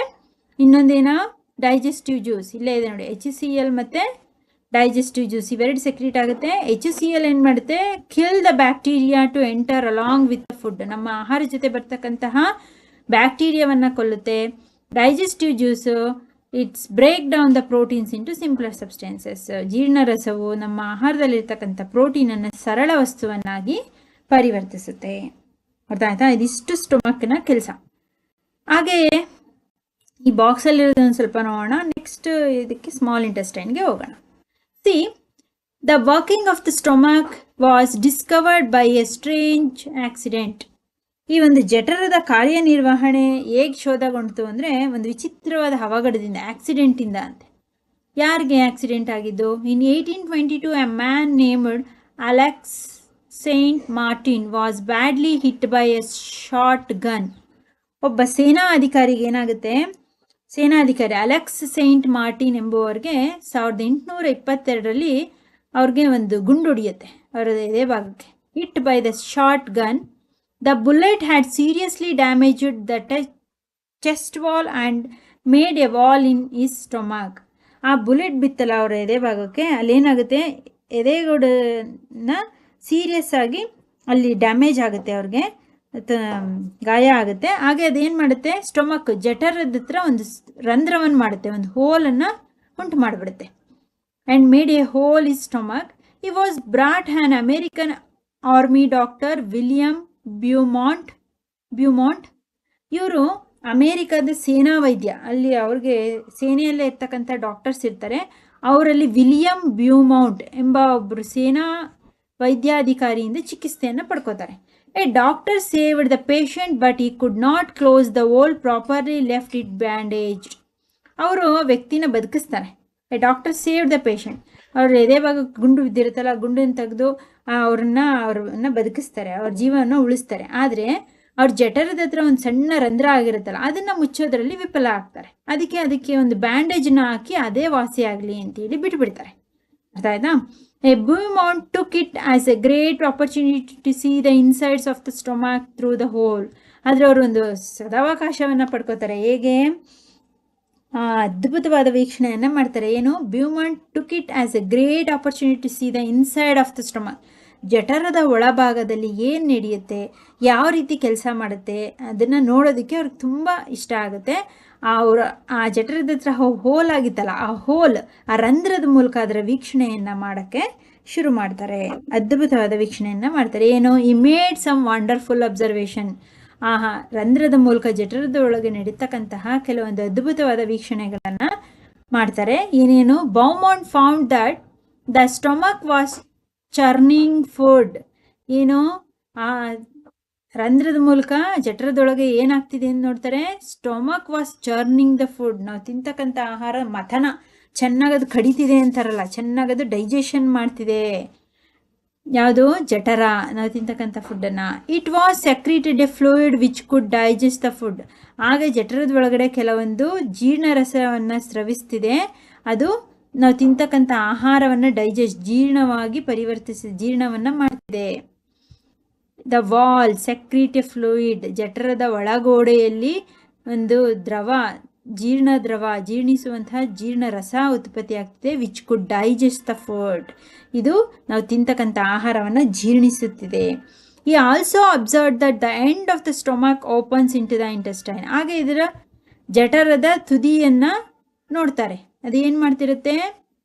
ಇನ್ನೊಂದೇನೋ ಡೈಜೆಸ್ಟಿವ್ ಜ್ಯೂಸ್ ಇಲ್ಲೇ ಇದೆ ನೋಡಿ. ಎಚ್ ಸಿ ಎಲ್ ಮತ್ತು ಡೈಜೆಸ್ಟಿವ್ ಜ್ಯೂಸ್ ಇವೆರಡು ಸೆಕ್ರೆಟ್ ಆಗುತ್ತೆ. ಎಚ್ ಸಿ ಎಲ್ ಏನು ಮಾಡುತ್ತೆ? Kill the bacteria to enter along with food ನಮ್ಮ ಆಹಾರ ಜೊತೆ ಬರ್ತಕ್ಕಂತಹ ಬ್ಯಾಕ್ಟೀರಿಯಾವನ್ನು ಕೊಲ್ಲುತ್ತೆ. Digestive juice it's break down the proteins into simpler substances ಜೀರ್ಣರಸವು ನಮ್ಮ ಆಹಾರದಲ್ಲಿರ್ತಕ್ಕಂಥ ಪ್ರೋಟೀನನ್ನು ಸರಳ ವಸ್ತುವನ್ನಾಗಿ ಪರಿವರ್ತಿಸುತ್ತೆ. ಅರ್ಥ ಆಯ್ತಾ? ಇದಿಷ್ಟು ಸ್ಟೊಮಕ್ನ ಕೆಲಸ. ಹಾಗೆಯೇ ಈ ಬಾಕ್ಸಲ್ಲಿರೋದನ್ನು ಸ್ವಲ್ಪ ನೋಡೋಣ. ನೆಕ್ಸ್ಟ್ ಇದಕ್ಕೆ ಸ್ಮಾಲ್ ಇಂಟೆಸ್ಟೈನ್ಗೆ ಹೋಗೋಣ. See the working of the stomach was discovered by a strange accident ಈ ಒಂದು ಜಠರದ ಕಾರ್ಯನಿರ್ವಹಣೆ ಹೇಗೆ ಶೋಧಗೊಂಡಿತು ಅಂದರೆ ಒಂದು ವಿಚಿತ್ರವಾದ ಅವಘಡದಿಂದ ಆಕ್ಸಿಡೆಂಟಿಂದ ಅಂತೆ. ಯಾರಿಗೆ ಆಕ್ಸಿಡೆಂಟ್ ಆಗಿದ್ದು? In eighteen twenty two a man named Alex Saint Martin was badly hit by a shotgun ಒಬ್ಬ ಸೇನಾ ಅಧಿಕಾರಿಗೆ ಏನಾಗುತ್ತೆ? ಸೇನಾಧಿಕಾರಿ ಅಲೆಕ್ಸ್ ಸೇಂಟ್ ಮಾರ್ಟಿನ್ ಎಂಬುವರಿಗೆ ಸಾವಿರದ ಎಂಟುನೂರ ಇಪ್ಪತ್ತೆರಡರಲ್ಲಿ ಅವ್ರಿಗೆ ಒಂದು ಗುಂಡು ಹೊಡಿಯುತ್ತೆ ಅವರ ಇದೇ ಭಾಗಕ್ಕೆ. Hit by the short gun the bullet had seriously damaged the chest wall and made a wall in his stomach ಆ ಬುಲೆಟ್ ಬಿತ್ತಲ್ಲ ಅವರ ಎದೆ ಭಾಗಕ್ಕೆ ಅಲ್ಲೇನಾಗುತ್ತೆ? ಎದೆಗೋಡನ್ನ ಸೀರಿಯಸ್ ಆಗಿ ಅಲ್ಲಿ ಡ್ಯಾಮೇಜ್ ಆಗುತ್ತೆ ಅವ್ರಿಗೆ ಗಾಯ ಆಗುತ್ತೆ. ಹಾಗೆ ಅದೇನು ಮಾಡುತ್ತೆ? ಸ್ಟೊಮಕ್ ಜಠರದ ಹತ್ರ ಒಂದು ರಂಧ್ರವನ್ನು ಮಾಡುತ್ತೆ. ಒಂದು ಹೋಲನ್ನು ಉಂಟು ಮಾಡಿಬಿಡುತ್ತೆ. And made a hole his stomach. He was brought an American army doctor William Beaumont Beaumont. ಇವರು ಅಮೇರಿಕಾದ ಸೇನಾ ವೈದ್ಯ. ಅಲ್ಲಿ ಅವ್ರಿಗೆ ಸೇನೆಯಲ್ಲೇ ಇರ್ತಕ್ಕಂಥ ಡಾಕ್ಟರ್ಸ್ ಇರ್ತಾರೆ. ಅವರಲ್ಲಿ ವಿಲಿಯಂ ಬ್ಯೂಮೌಂಟ್ ಎಂಬ ಒಬ್ಬರು ಸೇನಾ ವೈದ್ಯಾಧಿಕಾರಿಯಿಂದ ಚಿಕಿತ್ಸೆಯನ್ನು ಪಡ್ಕೋತಾರೆ. A doctor saved the patient but he could not close the hole properly left it bandaged ಅವರು ವ್ಯಕ್ತಿನ ಬದುಕಿಸ್ತಾರೆ. A doctor saved the patient ಅವ್ರ ಎದೆ ಭಾಗ ಗುಂಡು ಬಿದ್ದಿರುತ್ತಲ್ಲ ಗುಂಡನ್ನು ತೆಗೆದು ಅವ್ರನ್ನ ಅವ್ರನ್ನ ಬದುಕಿಸ್ತಾರೆ. ಅವ್ರ ಜೀವನ ಉಳಿಸ್ತಾರೆ. ಆದರೆ ಅವ್ರ ಜಠರದ ಹತ್ರ ಒಂದು ಸಣ್ಣ ರಂಧ್ರ ಆಗಿರುತ್ತಲ್ಲ, ಅದನ್ನು ಮುಚ್ಚೋದ್ರಲ್ಲಿ ವಿಫಲ ಆಗ್ತಾರೆ. ಅದಕ್ಕೆ ಅದಕ್ಕೆ ಒಂದು ಬ್ಯಾಂಡೇಜ್ನ ಹಾಕಿ ಅದೇ ವಾಸಿಯಾಗಲಿ ಅಂತೇಳಿ ಬಿಟ್ಬಿಡ್ತಾರೆ. ಅರ್ಥ ಆಯ್ತಾ? A Beaumont took it as a great opportunity to see the insides of the stomach through the hole ಆದರೆ ಅವರು ಒಂದು ಸದಾವಕಾಶವನ್ನು ಪಡ್ಕೋತಾರೆ. ಹೇಗೆ? ಅದ್ಭುತವಾದ ವೀಕ್ಷಣೆಯನ್ನು ಮಾಡ್ತಾರೆ. ಏನು? Beaumont took it as a great opportunity see the inside of the stomach ಜಠರದ ಒಳಭಾಗದಲ್ಲಿ ಏನು ನಡೆಯುತ್ತೆ? ಯಾವ ರೀತಿ ಕೆಲಸ ಮಾಡುತ್ತೆ? ಅದನ್ನು ನೋಡೋದಕ್ಕೆ ಅವ್ರಿಗೆ ತುಂಬ ಇಷ್ಟ ಆಗುತ್ತೆ. ಅವರ, ಆ ಜಠರದ ಹತ್ರ ಹೋಲ್ ಆಗಿತ್ತಲ್ಲ ಆ ಹೋಲ್, ಆ ರಂಧ್ರದ ಮೂಲಕ ಅದರ ವೀಕ್ಷಣೆಯನ್ನು ಮಾಡೋಕ್ಕೆ ಶುರು ಮಾಡ್ತಾರೆ. ಅದ್ಭುತವಾದ ವೀಕ್ಷಣೆಯನ್ನು ಮಾಡ್ತಾರೆ. ಏನು he made some wonderful observation ಆಹಾ, ರಂಧ್ರದ ಮೂಲಕ ಜಠರದ ಒಳಗೆ ನಡೀತಕ್ಕಂತಹ ಕೆಲವೊಂದು ಅದ್ಭುತವಾದ ವೀಕ್ಷಣೆಗಳನ್ನು ಮಾಡ್ತಾರೆ. ಏನೇನು Beaumont found that the stomach was churning food ಏನು, ಆ ರಂಧ್ರದ ಮೂಲಕ ಜಠರದೊಳಗೆ ಏನಾಗ್ತಿದೆ ಅಂತ ನೋಡ್ತಾರೆ stomach was churning the food ನಾವು ತಿಂತಕ್ಕಂಥ ಆಹಾರ ಮಥನ ಚೆನ್ನಾಗದು ಕಡಿತಿದೆ ಅಂತಾರಲ್ಲ, ಚೆನ್ನಾಗದು ಡೈಜೆಷನ್ ಮಾಡ್ತಿದೆ. ಯಾವುದು? ಜಠರ. ನಾವು ತಿಂತಕ್ಕಂಥ ಫುಡ್ಡನ್ನು it was secreted a fluid which could digest the food ಹಾಗೆ ಜಠರದ ಒಳಗಡೆ ಕೆಲವೊಂದು ಜೀರ್ಣರಸವನ್ನು ಸ್ರವಿಸ್ತಿದೆ. ಅದು ನಾವು ತಿಂತಕ್ಕಂಥ ಆಹಾರವನ್ನು ಡೈಜೆಸ್ಟ್ ಜೀರ್ಣವಾಗಿ ಪರಿವರ್ತಿಸಿ, ಜೀರ್ಣವನ್ನು ಮಾಡ್ತಿದೆ. ದ ವಾಲ್, ಸೆಕ್ರಿಟಿ ಫ್ಲೂಯಿಡ್, ಜಠರದ ಒಳಗೋಡೆಯಲ್ಲಿ ಒಂದು ದ್ರವ, ಜೀರ್ಣ ದ್ರವ, ಜೀರ್ಣಿಸುವಂತಹ ಜೀರ್ಣ ರಸ ಉತ್ಪತ್ತಿ ಆಗ್ತಿದೆ which could digest the food ಇದು ನಾವು ತಿಂತಕ್ಕಂಥ ಆಹಾರವನ್ನು ಜೀರ್ಣಿಸುತ್ತಿದೆ. He also observe that the end of the stomach opens into the intestine ಹಾಗೆ ಇದರ ಜಠರದ ತುದಿಯನ್ನು ನೋಡ್ತಾರೆ. ಅದೇನು ಮಾಡ್ತಿರುತ್ತೆ?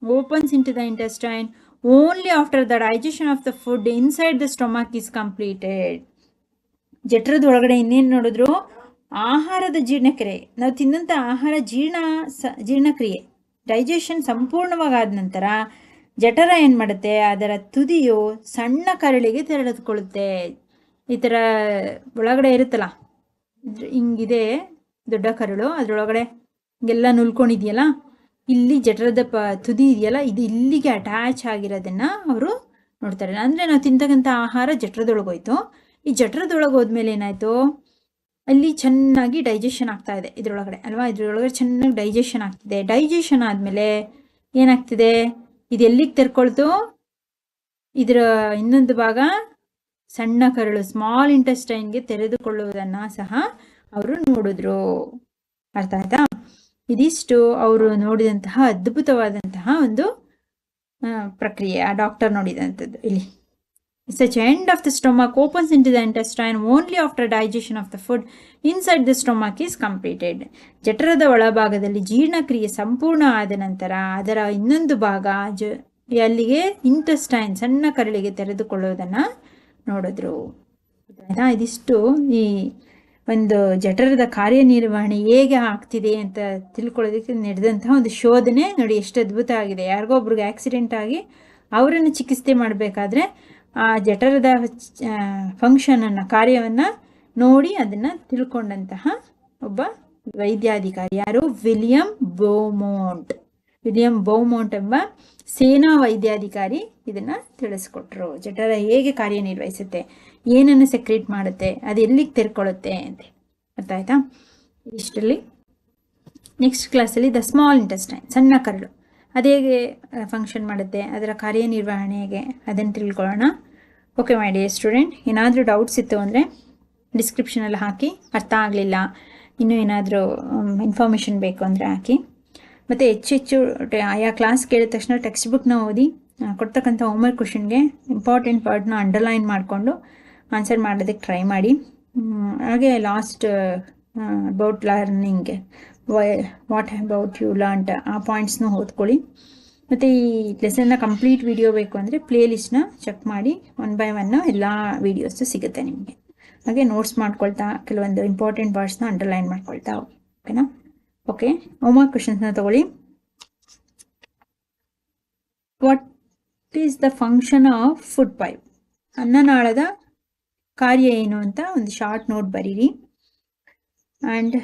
Opens into the intestine only after the digestion of the food inside the stomach is completed ಜಠರದ ಒಳಗಡೆ ಇನ್ನೇನು ನೋಡಿದ್ರು? ಆಹಾರದ ಜೀರ್ಣಕ್ರಿಯೆ. ನಾವು ತಿನ್ನಂಥ ಆಹಾರ ಜೀರ್ಣ ಸ, ಜೀರ್ಣಕ್ರಿಯೆ. ಡೈಜೆಷನ್ ಸಂಪೂರ್ಣವಾಗಾದ ನಂತರ ಜಠರ ಏನು ಮಾಡುತ್ತೆ? ಅದರ ತುದಿಯು ಸಣ್ಣ ಕರಳಿಗೆ ತೆರಳಿದುಕೊಳ್ಳುತ್ತೆ ಈ ಥರ ಒಳಗಡೆ ಇರುತ್ತಲ್ಲ? ಹಿಂಗಿದೆ ದೊಡ್ಡ ಕರಳು. ಅದರೊಳಗಡೆ ಹಿಂಗೆಲ್ಲ ನುಲ್ಕೊಂಡಿದೆಯಲ್ಲ? ಇಲ್ಲಿ ಜಠರದ ಪ ತುದಿ ಇದೆಯಲ್ಲ, ಇದು ಇಲ್ಲಿಗೆ ಅಟ್ಯಾಚ್ ಆಗಿರೋದನ್ನು ಅವರು ನೋಡ್ತಾರೆ. ಅಂದರೆ ನಾವು ತಿಂತಕ್ಕಂಥ ಆಹಾರ ಜಠರದೊಳಗೋಯ್ತು. ಈ ಜಠರದೊಳಗೆ ಹೋದ್ಮೇಲೆ ಏನಾಯಿತು? ಅಲ್ಲಿ ಚೆನ್ನಾಗಿ ಡೈಜೆಷನ್ ಆಗ್ತಾ ಇದೆ ಇದ್ರೊಳಗಡೆ, ಅಲ್ವಾ? ಇದ್ರೊಳಗಡೆ ಚೆನ್ನಾಗಿ ಡೈಜೆಷನ್ ಆಗ್ತಿದೆ. ಡೈಜೆಷನ್ ಆದಮೇಲೆ ಏನಾಗ್ತಿದೆ? ಇದು ಎಲ್ಲಿಗೆ ತೆರ್ಕೊಳ್ತು? ಇದರ ಇನ್ನೊಂದು ಭಾಗ ಸಣ್ಣ ಕರಳು ಸ್ಮಾಲ್ ಇಂಟೆಸ್ಟೈನ್ಗೆ ತೆರೆದುಕೊಳ್ಳುವುದನ್ನು ಸಹ ಅವರು ನೋಡಿದ್ರು. ಅರ್ಥ ಆಯ್ತಾ? ಇದಿಷ್ಟು ಅವರು ನೋಡಿದಂತಹ ಅದ್ಭುತವಾದಂತಹ ಒಂದು ಪ್ರಕ್ರಿಯೆ, ಆ ಡಾಕ್ಟರ್ ನೋಡಿದಂಥದ್ದು ಇಲ್ಲಿ. It's each end of the stomach opens into the intestine only after digestion of the food inside the stomach is completed ಜಠರದ ಒಳಭಾಗದಲ್ಲಿ ಜೀರ್ಣಕ್ರಿಯೆ ಸಂಪೂರ್ಣ ಆದ ನಂತರ ಅದರ ಇನ್ನೊಂದು ಭಾಗ ಜ, ಅಲ್ಲಿಗೆ ಇಂಟೆಸ್ಟೈನ್ ಸಣ್ಣ ಕರಳಿಗೆ ತೆರೆದುಕೊಳ್ಳುವುದನ್ನು ನೋಡಿದ್ರು. ಇದಿಷ್ಟು ಈ ಒಂದು ಜಠರದ ಕಾರ್ಯನಿರ್ವಹಣೆ ಹೇಗೆ ಆಗ್ತಿದೆ ಅಂತ ತಿಳ್ಕೊಳ್ಳೋದಕ್ಕೆ ನಡೆದಂತಹ ಒಂದು ಶೋಧನೆ ನೋಡಿ ಎಷ್ಟು ಅದ್ಭುತ ಆಗಿದೆ. ಯಾರಿಗೋ ಒಬ್ರಿಗೆ ಆಕ್ಸಿಡೆಂಟ್ ಆಗಿ ಅವರನ್ನು ಚಿಕಿತ್ಸೆ ಮಾಡಬೇಕಾದ್ರೆ ಆ ಜಠರದ ಫಂಕ್ಷನನ್ನು ಕಾರ್ಯವನ್ನು ನೋಡಿ ಅದನ್ನು ತಿಳ್ಕೊಂಡಂತಹ ಒಬ್ಬ ವೈದ್ಯಾಧಿಕಾರಿ. ಯಾರು? ವಿಲಿಯಂ ಬೋಮೋಂಟ್. ವಿಲಿಯಂ ಬೋಮೋಂಟ್ ಎಂಬ ಸೇನಾ ವೈದ್ಯಾಧಿಕಾರಿ ಇದನ್ನು ತಿಳಿಸ್ಕೊಟ್ರು. ಜಠರ ಹೇಗೆ ಕಾರ್ಯನಿರ್ವಹಿಸುತ್ತೆ? ಏನನ್ನು ಸೆಕ್ರೇಟ್ ಮಾಡುತ್ತೆ, ಅದು ಎಲ್ಲಿಗೆ ತೆರ್ಕೊಳ್ಳುತ್ತೆ ಅಂತ ಅರ್ಥ ಆಯ್ತಾ ಇಷ್ಟರಲ್ಲಿ ನೆಕ್ಸ್ಟ್ ಕ್ಲಾಸಲ್ಲಿ ದ ಸ್ಮಾಲ್ ಇಂಟೆಸ್ಟೈನ್ ಸಣ್ಣ ಕರಳು. ಅದು ಹೇಗೆ ಫಂಕ್ಷನ್ ಮಾಡುತ್ತೆ, ಅದರ ಕಾರ್ಯನಿರ್ವಹಣೆ ಹೇಗೆ? ಅದನ್ನು ತಿಳ್ಕೊಳ್ಳೋಣ. ಓಕೆ ಮೈ ಡಿಯರ್ ಸ್ಟೂಡೆಂಟ್ ಏನಾದರೂ ಡೌಟ್ಸ್ ಇತ್ತು ಅಂದರೆ ಡಿಸ್ಕ್ರಿಪ್ಷನಲ್ಲಿ ಹಾಕಿ, ಅರ್ಥ ಆಗಲಿಲ್ಲ. ಇನ್ನೂ ಏನಾದರೂ ಇನ್ಫಾರ್ಮೇಷನ್ ಬೇಕು ಅಂದರೆ ಹಾಕಿ. ಮತ್ತು ಹೆಚ್ಚು ಹೆಚ್ಚು ಆಯಾ ಕ್ಲಾಸ್ ಕೇಳಿದ ತಕ್ಷಣ ಟೆಕ್ಸ್ಟ್ ಬುಕ್ನ ಓದಿ ಕೊಡ್ತಕ್ಕಂಥ ಹೋಮ್ವರ್ಕ್ ಕ್ವಶನ್ಗೆ ಇಂಪಾರ್ಟೆಂಟ್ ಪಾರ್ಟ್ನ ಅಂಡರ್ಲೈನ್ ಮಾಡಿಕೊಂಡು ಆನ್ಸರ್ ಮಾಡೋದಕ್ಕೆ ಟ್ರೈ ಮಾಡಿ. ಹಾಗೆ last about learning what about you learnt ಆ ಪಾಯಿಂಟ್ಸ್ನ ಓದ್ಕೊಳ್ಳಿ. ಮತ್ತು ಈ ಲೆಸನ್ನ ಕಂಪ್ಲೀಟ್ ವಿಡಿಯೋ ಬೇಕು ಅಂದರೆ ಪ್ಲೇಲಿಸ್ಟ್ನ ಚೆಕ್ ಮಾಡಿ ಒನ್ ಬೈ ಒನ್ ಎಲ್ಲ ವೀಡಿಯೋಸು ಸಿಗುತ್ತೆ ನಿಮಗೆ. ಹಾಗೆ ನೋಟ್ಸ್ ಮಾಡ್ಕೊಳ್ತಾ, ಕೆಲವೊಂದು ಇಂಪಾರ್ಟೆಂಟ್ ವರ್ಡ್ಸ್ನ ಅಂಡರ್ಲೈನ್ ಮಾಡ್ಕೊಳ್ತಾ ಓಕೆನಾ ಓಕೆ ಹೋಮ್ವರ್ಕ್ ಕ್ವಶನ್ಸ್ನ ತಗೊಳ್ಳಿ. What is the function of food pipe ಅನ್ನನಾಳದ ಕಾರ್ಯ ಏನು ಅಂತ ಒಂದು ಶಾರ್ಟ್ ನೋಟ್ ಬರೀರಿ. And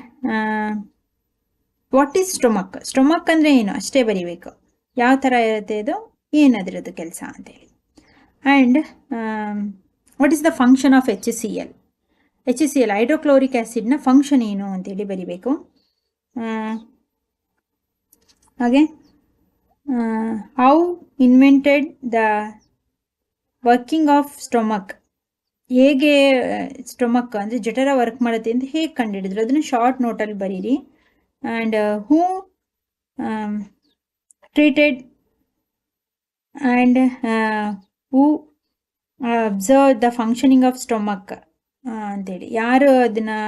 what is stomach stomach ಅಂದರೆ ಏನು? ಅಷ್ಟೇ ಬರಿಬೇಕು. ಯಾವ ಥರ ಇರುತ್ತೆ ಅದು? ಏನದ್ರದ್ದು ಕೆಲಸ ಅಂತೇಳಿ and what is the function of H C L H C L hydrochloric ಆ್ಯಸಿಡ್ನ function ಏನು ಅಂತೇಳಿ ಬರಿಬೇಕು. ಹಾಗೆ how invented the working of stomach ಹೇಗೆ ಸ್ಟೊಮಕ್ ಅಂದರೆ ಜಠರ ವರ್ಕ್ ಮಾಡುತ್ತೆ ಅಂತ ಹೇಗೆ ಕಂಡುಹಿಡಿದ್ರು? ಅದನ್ನು ಶಾರ್ಟ್ ನೋಟಲ್ಲಿ ಬರೀರಿ. And who treated and who observe the functioning of stomach ಅಂತೇಳಿ. ಯಾರು ಅದನ್ನು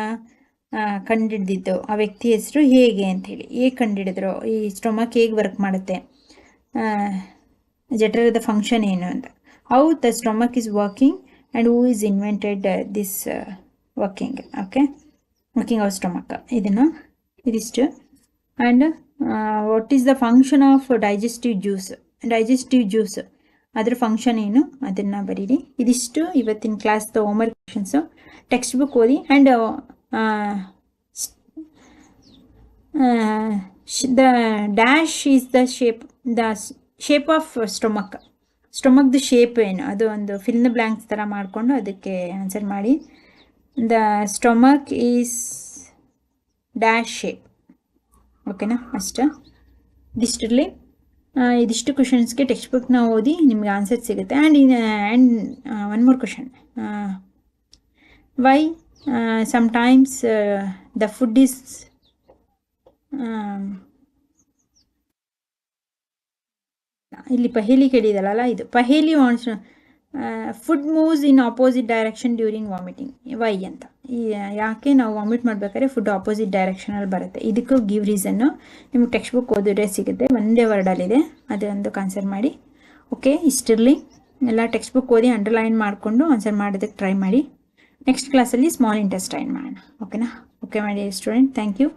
ಕಂಡುಹಿಡ್ದಿದ್ದು? ಆ ವ್ಯಕ್ತಿ ಹೆಸರು ಹೇಗೆ ಅಂಥೇಳಿ ಹೇಗೆ ಕಂಡುಹಿಡಿದ್ರು? ಈ ಸ್ಟೊಮಕ್ ಹೇಗೆ ವರ್ಕ್ ಮಾಡುತ್ತೆ? ಜಠರದ ಫಂಕ್ಷನ್ ಏನು ಅಂತ. How the stomach is working and who is invented this working okay working of stomach ಇದನ್ನು ಇದಿಷ್ಟು. And what is the function of digestive juice digestive juice ಅದ್ರ ಫಂಕ್ಷನ್ ಏನು? ಅದನ್ನು ಬರೀರಿ. ಇದಿಷ್ಟು ಇವತ್ತಿನ ಕ್ಲಾಸ್ದು ಹೋಮ್ವರ್ಕ್ ಕ್ವಶನ್ಸು ಟೆಕ್ಸ್ಟ್ ಬುಕ್ ಓದಿ and the dash is the shape the shape of stomach ಸ್ಟೊಮಕ್ದು ಶೇಪ್ ಏನು? ಅದು ಒಂದು ಫಿಲ್ನ ಬ್ಲ್ಯಾಂಕ್ಸ್ ಥರ ಮಾಡಿಕೊಂಡು ಅದಕ್ಕೆ ಆನ್ಸರ್ ಮಾಡಿ. The stomach is dash shape ಓಕೆನಾ ಅಷ್ಟೇ. ಇದಿಷ್ಟರಲ್ಲಿ ಇದಿಷ್ಟು ಕ್ವಶನ್ಸ್ಗೆ ಟೆಕ್ಸ್ಟ್ ಬುಕ್ನ ಓದಿ ನಿಮ್ಗೆ ಆನ್ಸರ್ ಸಿಗುತ್ತೆ. And in and one more question why sometimes the food is ಇಲ್ಲಿ ಪಹೇಲಿ ಕೇಳಿದಲ್ಲ ಇದು. ಪಹೇಲಿ once food moves in opposite direction during vomiting why ಅಂತ. ಈ, ಯಾಕೆ ನಾವು ವಾಮಿಟ್ ಮಾಡ್ಬೇಕಾದ್ರೆ ಫುಡ್ ಆಪೋಸಿಟ್ ಡೈರೆಕ್ಷನಲ್ಲಿ ಬರುತ್ತೆ. ಇದಕ್ಕೂ ಗಿವ್ ರೀಸನ್ನು ನಿಮ್ಗೆ ಟೆಕ್ಸ್ಟ್ ಬುಕ್ ಓದಿದ್ರೆ ಸಿಗುತ್ತೆ. ಒಂದೇ ವರ್ಡಲ್ಲಿದೆ ಅದೊಂದು ಕನ್ಸರ್ ಮಾಡಿ. ಓಕೆ ಇಷ್ಟಿರಲಿ ಎಲ್ಲ ಟೆಕ್ಸ್ಟ್ ಬುಕ್ ಓದಿ ಅಂಡರ್ಲೈನ್ ಮಾಡಿಕೊಂಡು ಆನ್ಸರ್ ಮಾಡೋದಕ್ಕೆ ಟ್ರೈ ಮಾಡಿ. ನೆಕ್ಸ್ಟ್ ಕ್ಲಾಸಲ್ಲಿ ಸ್ಮಾಲ್ ಇಂಟೆಸ್ಟೈನ್ ಮಾಡೋಣ. ಓಕೆನಾ ಓಕೆ ಮಾಡಿ ಸ್ಟೂಡೆಂಟ್ ಥ್ಯಾಂಕ್ ಯು